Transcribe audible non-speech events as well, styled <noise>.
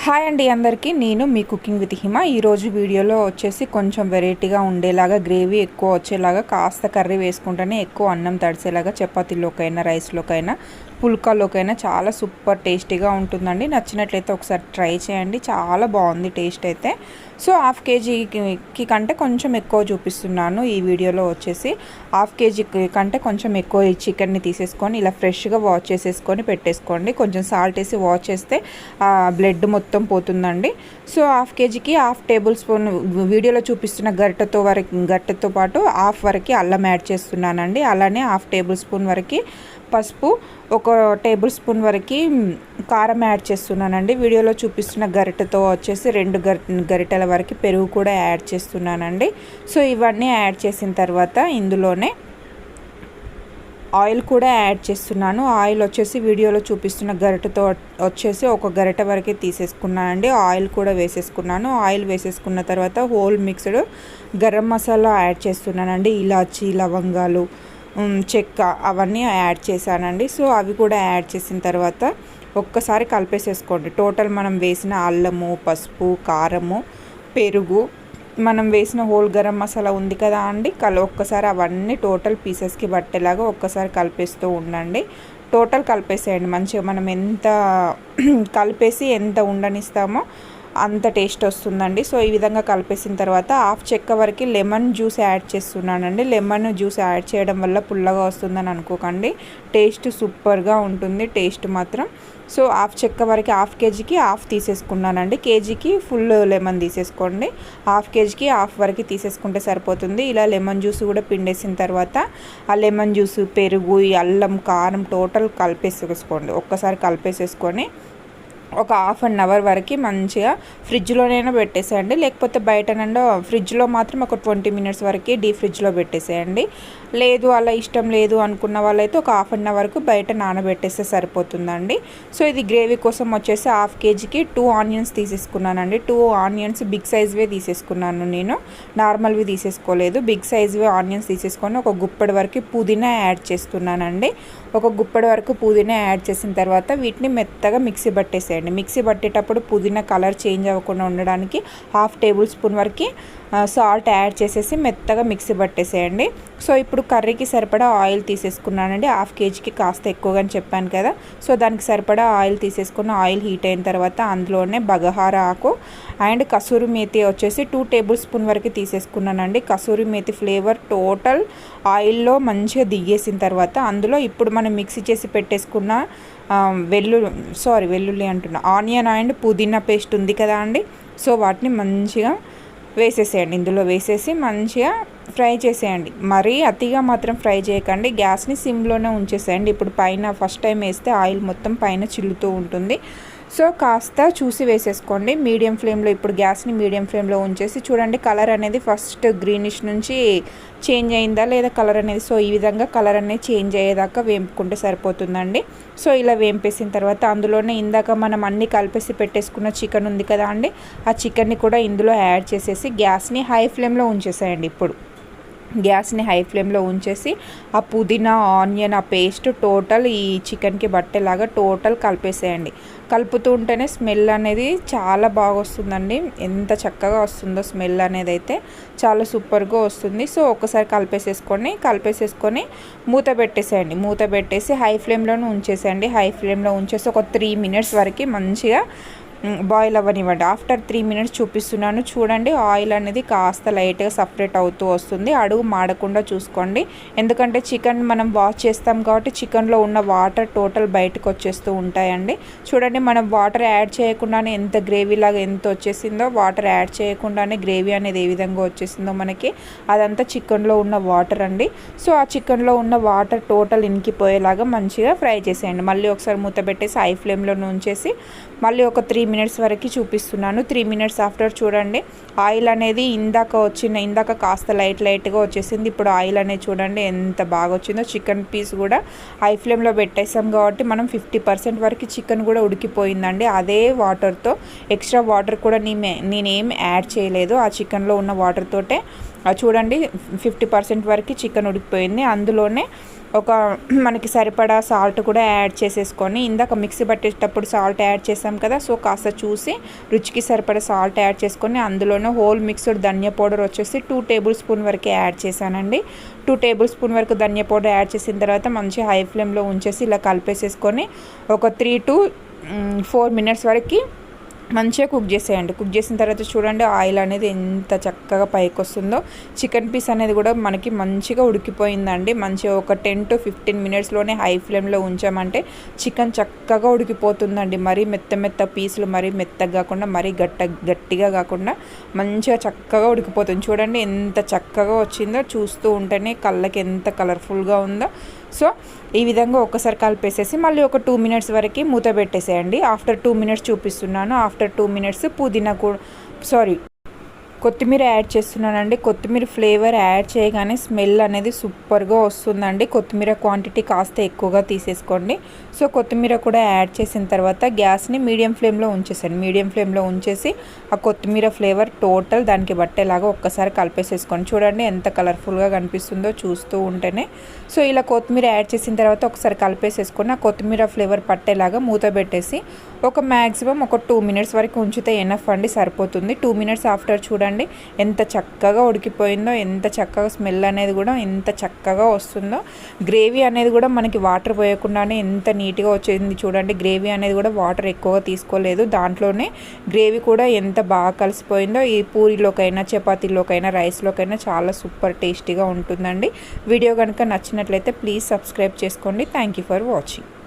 Hi అండి అందరికీ నేను మీ కుకింగ్ విత్ హిమ ఈరోజు వీడియోలో వచ్చేసి కొంచెం వెరైటీగా ఉండేలాగా గ్రేవీ ఎక్కువ వచ్చేలాగా కాస్త కర్రీ వేసుకుంటేనే ఎక్కువ అన్నం తడిసేలాగా చపాతీలోకైనా రైస్లోకైనా పుల్కాలోకైనా చాలా సూపర్ టేస్టీగా ఉంటుందండి. నచ్చినట్లయితే ఒకసారి ట్రై చేయండి. చాలా బాగుంది టేస్ట్ అయితే. సో హాఫ్ కేజీకి కంటే కొంచెం ఎక్కువ చూపిస్తున్నాను ఈ వీడియోలో వచ్చేసి. హాఫ్ కేజీ కంటే కొంచెం ఎక్కువ ఈ చికెన్ని తీసేసుకొని ఇలా ఫ్రెష్గా వాష్ చేసేసుకొని పెట్టేసుకోండి. కొంచెం సాల్ట్ వేసి వాష్ చేస్తే బ్లడ్ మొత్తం పోతుందండి. సో హాఫ్ కేజీకి హాఫ్ టేబుల్ స్పూన్ వీడియోలో చూపిస్తున్న గరిటతో వరకు గరిటతో పాటు హాఫ్ వరకు అల్లం యాడ్ చేస్తున్నానండి. అలానే హాఫ్ టేబుల్ స్పూన్ వరకు పసుపు ఒక టేబుల్ స్పూన్ వరకు కారం యాడ్ చేస్తున్నానండి. వీడియోలో చూపిస్తున్న గరిటతో వచ్చేసి రెండు గరిటెల వరకు పెరుగు కూడా యాడ్ చేస్తున్నానండి. సో ఇవన్నీ యాడ్ చేసిన తర్వాత ఇందులోనే ఆయిల్ కూడా యాడ్ చేస్తున్నాను. ఆయిల్ వచ్చేసి వీడియోలో చూపిస్తున్న గరిటతో వచ్చేసి ఒక గరిట వరకే తీసేసుకున్నానండి. ఆయిల్ కూడా వేసేసుకున్నాను. ఆయిల్ వేసేసుకున్న తర్వాత whole mixed garam masala add చేస్తున్నానండి. ఇలాచి లవంగాలు చెక్క అవన్నీ యాడ్ చేశానండి. సో అవి కూడా యాడ్ చేసిన తర్వాత ఒక్కసారి కలిపేసేసుకోండి. టోటల్ మనం వేసిన అల్లము పసుపు కారము పెరుగు మనం వేసిన హోల్ గరం మసాలా ఉంది కదా అండి? కల ఒక్కసారి అవన్నీ టోటల్ పీసెస్కి పట్టేలాగా ఒక్కసారి కలిపేస్తూ ఉండండి. టోటల్ కలిపేసేయండి. మంచిగా మనం ఎంత <clears throat> కలిపేసి ఎంత ఉండనిస్తామో అంత టేస్ట్ వస్తుందండి. సో ఈ విధంగా కలిపేసిన తర్వాత హాఫ్ చెక్క వరకు లెమన్ జ్యూస్ యాడ్ చేస్తున్నానండి. లెమన్ జ్యూస్ యాడ్ చేయడం వల్ల పుల్లగా వస్తుందని అనుకోకండి. టేస్ట్ సూపర్గా ఉంటుంది టేస్ట్ మాత్రం. సో హాఫ్ చెక్క వరకు హాఫ్ కేజీకి హాఫ్ తీసేసుకున్నానండి. కేజీకి ఫుల్ లెమన్ తీసేసుకోండి. హాఫ్ కేజీకి హాఫ్ వరకు తీసేసుకుంటే సరిపోతుంది. ఇలా లెమన్ జ్యూస్ కూడా పిండేసిన తర్వాత ఆ లెమన్ జ్యూస్ పెరుగు అల్లం కారం టోటల్ కలిపేసేసుకోండి. ఒక్కసారి కలిపేసేసుకొని ఒక హాఫ్ అన్ అవర్ వరకు మంచిగా ఫ్రిడ్జ్లోనైనా పెట్టేసేయండి. లేకపోతే బయట నుండి ఫ్రిడ్జ్లో మాత్రం ఒక ట్వంటీ మినిట్స్ వరకు డీ ఫ్రిడ్జ్లో పెట్టేసేయండి. లేదు అలా ఇష్టం లేదు అనుకున్న వాళ్ళైతే ఒక హాఫ్ అన్ అవర్కు బయట నానబెట్టేస్తే సరిపోతుందండి. సో ఇది గ్రేవీ కోసం వచ్చేసి హాఫ్ కేజీకి టూ ఆనియన్స్ తీసేసుకున్నానండి. టూ ఆనియన్స్ బిగ్ సైజ్వే తీసేసుకున్నాను నేను. నార్మల్వి తీసేసుకోలేదు. బిగ్ సైజ్వే ఆనియన్స్ తీసేసుకొని ఒక గుప్పటి వరకు పుదీనా యాడ్ చేస్తున్నానండి. ఒక గుప్పటి వరకు పుదీనా యాడ్ చేసిన తర్వాత వీటిని మెత్తగా మిక్సీ పట్టేసేయండి. చేయండి మిక్సీ పట్టేటప్పుడు పుదీనా కలర్ చేంజ్ అవ్వకుండా ఉండడానికి హాఫ్ టేబుల్ స్పూన్ వరకు సాల్ట్ యాడ్ చేసేసి మెత్తగా మిక్సీ పట్టేసేయండి. సో ఇప్పుడు కర్రీకి సరిపడా ఆయిల్ తీసేసుకున్నానండి. హాఫ్ కేజీకి కాస్త ఎక్కువగా చెప్పాను కదా. సో దానికి సరిపడా ఆయిల్ తీసేసుకున్న ఆయిల్ హీట్ అయిన తర్వాత అందులోనే బగహార ఆకు అండ్ కసూరి మేతి వచ్చేసి టూ టేబుల్ స్పూన్ వరకు తీసేసుకున్నానండి. కసూరి మేతి ఫ్లేవర్ టోటల్ ఆయిల్లో మంచిగా దిగేసిన తర్వాత అందులో ఇప్పుడు మనం మిక్సీ చేసి పెట్టేసుకున్న వెల్లుల్లి సారీ వెల్లుల్లి అంటున్నా ఆనియన్ అండ్ పుదీనా పేస్ట్ ఉంది కదా అండి. సో వాటిని మంచిగా వేసేసేయండి. ఇందులో వేసేసి మంచిగా ఫ్రై చేసేయండి. మరీ అతిగా మాత్రం ఫ్రై చేయకండి. గ్యాస్ని సిమ్లోనే ఉంచేసేయండి. ఇప్పుడు పైన ఫస్ట్ టైం వేస్తే ఆయిల్ మొత్తం పైన చిల్లుతూ ఉంటుంది. సో కాస్త చూసి వేసేసుకోండి. మీడియం ఫ్లేమ్లో ఇప్పుడు గ్యాస్ని మీడియం ఫ్లేమ్లో ఉంచేసి చూడండి కలర్ అనేది ఫస్ట్ గ్రీనిష్ నుంచి చేంజ్ అయిందా లేదా కలర్ అనేది సో ఈ విధంగా కలర్ అనేది చేంజ్ అయ్యేదాకా వేంపుకుంటే సరిపోతుందండి. సో ఇలా వేంపేసిన తర్వాత అందులోనే ఇందాక మనం అన్ని కలిపేసి పెట్టేసుకున్న చికెన్ ఉంది కదా అండి ఆ చికెన్ని కూడా ఇందులో యాడ్ చేసేసి గ్యాస్ని హై ఫ్లేమ్లో ఉంచేసేయండి ఇప్పుడు. గ్యాస్ని హై ఫ్లేమ్లో ఉంచేసి ఆ పుదీనా ఆనియన్ ఆ పేస్ట్ టోటల్ ఈ చికెన్కి బట్టేలాగా టోటల్ కలిపేసేయండి. కలుపుతూ ఉంటేనే స్మెల్ అనేది చాలా బాగా వస్తుందండి. ఎంత చక్కగా వస్తుందో స్మెల్ అనేది అయితే చాలా సూపర్గా వస్తుంది. సో ఒకసారి కలిపేసేసుకొని కలిపేసేసుకొని మూత పెట్టేసేయండి. మూత పెట్టేసి హై ఫ్లేమ్లోనే ఉంచేసేయండి. హై ఫ్లేమ్లో ఉంచేసి ఒక త్రీ మినిట్స్ వరకు మంచిగా బాయిల్ అవ్వనివ్వండి. ఆఫ్టర్ త్రీ మినిట్స్ చూపిస్తున్నాను. చూడండి ఆయిల్ అనేది కాస్త లైట్గా సపరేట్ అవుతూ వస్తుంది. అడుగు మాడకుండా చూసుకోండి. ఎందుకంటే చికెన్ మనం వాష్ చేస్తాం కాబట్టి చికెన్లో ఉన్న వాటర్ టోటల్ బయటకు వచ్చేస్తూ ఉంటాయండి. చూడండి మనం వాటర్ యాడ్ చేయకుండానే ఎంత గ్రేవీ లాగా ఎంత వచ్చేసిందో వాటర్ యాడ్ చేయకుండానే గ్రేవీ అనేది ఏ విధంగా వచ్చేసిందో మనకి అదంతా చికెన్లో ఉన్న వాటర్ అండి. సో ఆ చికెన్లో ఉన్న వాటర్ టోటల్ ఇనికిపోయేలాగా మంచిగా ఫ్రై చేసేయండి. మళ్ళీ ఒకసారి మూత పెట్టేసి హై ఫ్లేమ్లో నుంచేసి మళ్ళీ ఒక త్రీ మినిట్స్ వరకు చూపిస్తున్నాను. త్రీ మినిట్స్ ఆఫ్టర్ చూడండి. ఆయిల్ అనేది ఇందాక వచ్చిన ఇందాక కాస్త లైట్ లైట్గా వచ్చేసింది. ఇప్పుడు ఆయిల్ అనేది చూడండి ఎంత బాగా వచ్చిందో. చికెన్ పీస్ కూడా హై ఫ్లేమ్లో పెట్టేసాం కాబట్టి మనం ఫిఫ్టీ పర్సెంట్ వరకు చికెన్ కూడా ఉడికిపోయిందండి. అదే వాటర్తో ఎక్స్ట్రా వాటర్ కూడా నేనే నేనేం యాడ్ చేయలేదు. ఆ చికెన్లో ఉన్న వాటర్ తోటే చూడండి ఫిఫ్టీ పర్సెంట్ వరకు చికెన్ ఉడికిపోయింది. అందులోనే ఒక మనకి సరిపడా సాల్ట్ కూడా యాడ్ చేసేసుకొని ఇందాక మిక్సీ పట్టేటప్పుడు సాల్ట్ యాడ్ చేసాం కదా సో కాస్త చూసి రుచికి సరిపడా సాల్ట్ యాడ్ చేసుకొని అందులోనే హోల్ మిక్స్డ్ ధనియా పౌడర్ వచ్చేసి టూ టేబుల్ స్పూన్ వరకు యాడ్ చేశానండి. టూ టేబుల్ స్పూన్ వరకు ధనియా పౌడర్ యాడ్ చేసిన తర్వాత మంచి హై ఫ్లేమ్లో ఉంచేసి ఇలా కలిపేసేసుకొని ఒక త్రీ టు ఫోర్ మినిట్స్ వరకు మంచిగా కుక్ చేసేయండి. కుక్ చేసిన తర్వాత చూడండి ఆయిల్ అనేది ఎంత చక్కగా పైకి వస్తుందో చికెన్ పీస్ అనేది కూడా మనకి మంచిగా ఉడికిపోయిందండి. మంచిగా ఒక టెన్ టు ఫిఫ్టీన్ మినిట్స్లోనే హై ఫ్లేమ్లో ఉంచామంటే చికెన్ చక్కగా ఉడికిపోతుందండి. మరీ మెత్త మెత్త పీసులు మరీ మెత్తగా కాకుండా మరీ గట్ట గట్టిగా కాకుండా మంచిగా చక్కగా ఉడికిపోతుంది. చూడండి ఎంత చక్కగా వచ్చిందో. చూస్తూ ఉంటేనే కళ్ళకి ఎంత కలర్ఫుల్గా ఉందో. సో ఈ విధంగా ఒక్కసారి కలిపేసేసి మళ్ళీ ఒక టూ మినిట్స్ వరకు మూత పెట్టేసేయండి. ఆఫ్టర్ టూ మినిట్స్ చూపిస్తున్నాను. ఆఫ్టర్ టూ మినిట్స్ పుదీనా కూడా సారీ కొత్తిమీర యాడ్ చేస్తున్నానండి. కొత్తిమీర ఫ్లేవర్ యాడ్ చేయగానే స్మెల్ అనేది సూపర్గా వస్తుందండి. కొత్తిమీర క్వాంటిటీ కాస్త ఎక్కువగా తీసేసుకోండి. సో కొత్తిమీర కూడా యాడ్ చేసిన తర్వాత గ్యాస్ని మీడియం ఫ్లేమ్లో ఉంచేసాను మీడియం ఫ్లేమ్లో ఉంచేసి ఆ కొత్తిమీర ఫ్లేవర్ టోటల్ దానికి బట్టేలాగా ఒక్కసారి కలిపేసేసుకోండి. చూడండి ఎంత కలర్ఫుల్గా కనిపిస్తుందో చూస్తూ ఉంటేనే. సో ఇలా కొత్తిమీర యాడ్ చేసిన తర్వాత ఒకసారి కలిపేసేసుకొని ఆ కొత్తిమీర ఫ్లేవర్ పట్టేలాగా మూత పెట్టేసి ఒక మ్యాక్సిమం ఒక టూ మినిట్స్ వరకు ఉంచితే ఎనఫ్ అండి సరిపోతుంది. టూ మినిట్స్ ఆఫ్టర్ చూడండి ఎంత చక్కగా ఉడికిపోయిందో ఎంత చక్కగా స్మెల్ అనేది కూడా ఎంత చక్కగా వస్తుందో. గ్రేవీ అనేది కూడా మనకి వాటర్ పోయకుండానే ఎంత నీట్గా వచ్చింది చూడండి. గ్రేవీ అనేది కూడా వాటర్ ఎక్కువగా తీసుకోలేదు. దాంట్లోనే గ్రేవీ కూడా ఎంత బాగా కలిసిపోయిందో ఈ పూరిలోకైనా చపాతీలోకైనా రైస్లోకైనా చాలా సూపర్ టేస్టీగా ఉంటుందండి. వీడియో కనుక నచ్చినట్లయితే ప్లీజ్ సబ్స్క్రైబ్ చేసుకోండి. Thank you for watching.